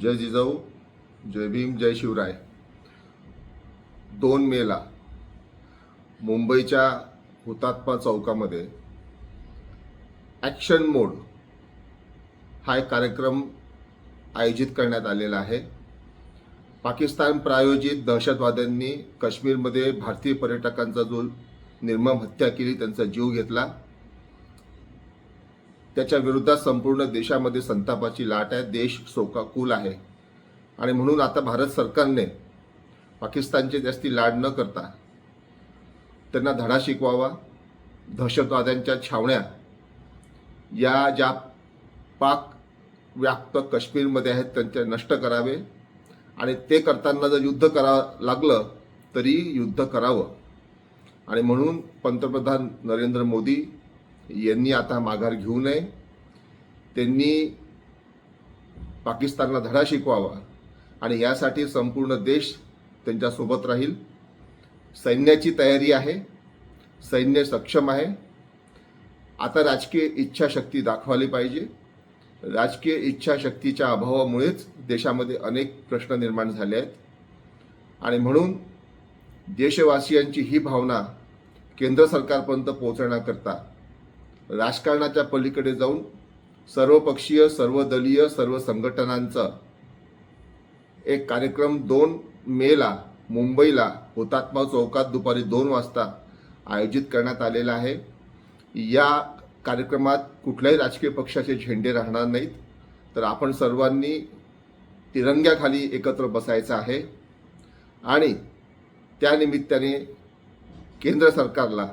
जय जिजाऊ जय भीम जय शिवराय. दोन मेला. मुंबईच्या हुतात्मा चौकामध्ये ॲक्शन मोड हा एक कार्यक्रम आयोजित करण्यात आलेला आहे. पाकिस्तान प्रायोजित दहशतवाद्यांनी काश्मीरमध्ये भारतीय पर्यटकांचा जो निर्मम हत्या केली त्यांचा जीव घेतला. त्याच्या विरोधात संपूर्ण देशामध्ये संतापाची लाट आहे. देश शोकाकुल आहे. आणि म्हणून आता भारत सरकारने पाकिस्तानचे जास्ती लाड न करता त्यांना धडा शिकवावा. दहशतवाद्यांच्या छावण्या या ज्या पाक व्याप्त काश्मीरमध्ये आहेत त्यांचे नष्ट करावे. आणि ते करताना जर युद्ध करावं लागलं तरी युद्ध करावं. आणि म्हणून पंतप्रधान नरेंद्र मोदी यांनी आता माघार घेऊ नये. त्यांनी पाकिस्तानला धडा शिकवावा आणि यासाठी संपूर्ण देश त्यांच्यासोबत राहील. सैन्याची तयारी आहे. सैन्य सक्षम आहे. आता राजकीय इच्छाशक्ती दाखवली पाहिजे. राजकीय इच्छाशक्तीच्या अभावामुळेच देशामध्ये अनेक प्रश्न निर्माण झाले आहेत. आणि म्हणून देशवासियांची ही भावना केंद्र सरकारपर्यंत पोहोचण्याकरता राजकारणाच्या पलीकडे जाऊन सर्वपक्षीय सर्वदलीय सर्व संघटनांचा एक कार्यक्रम दोन मेला मुंबईला हुतात्मा चौकात दुपारी दोन वाजता आयोजित करण्यात आलेला आहे. या कार्यक्रमात कुठल्याही राजकीय पक्षाचे झेंडे राहणार नाहीत. तर आपण सर्वांनी तिरंग्याखाली एकत्र बसायचं आहे. आणि त्यानिमित्ताने केंद्र सरकारला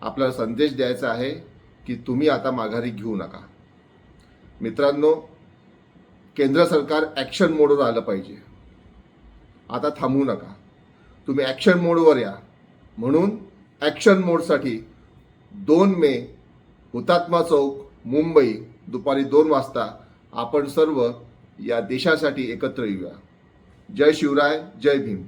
आपला संदेश द्यायचा आहे. की तुम्ही आता माघारी घेऊ नका. मित्रांनो केंद्र सरकार ॲक्शन मोडवर आलं पाहिजे. आता थांबू नका. तुम्ही ॲक्शन मोडवर या. म्हणून ॲक्शन मोडसाठी दोन मे हुतात्मा चौक मुंबई दुपारी दोन वाजता आपण सर्व या देशासाठी एकत्र येऊया. जय शिवराय जय भीम.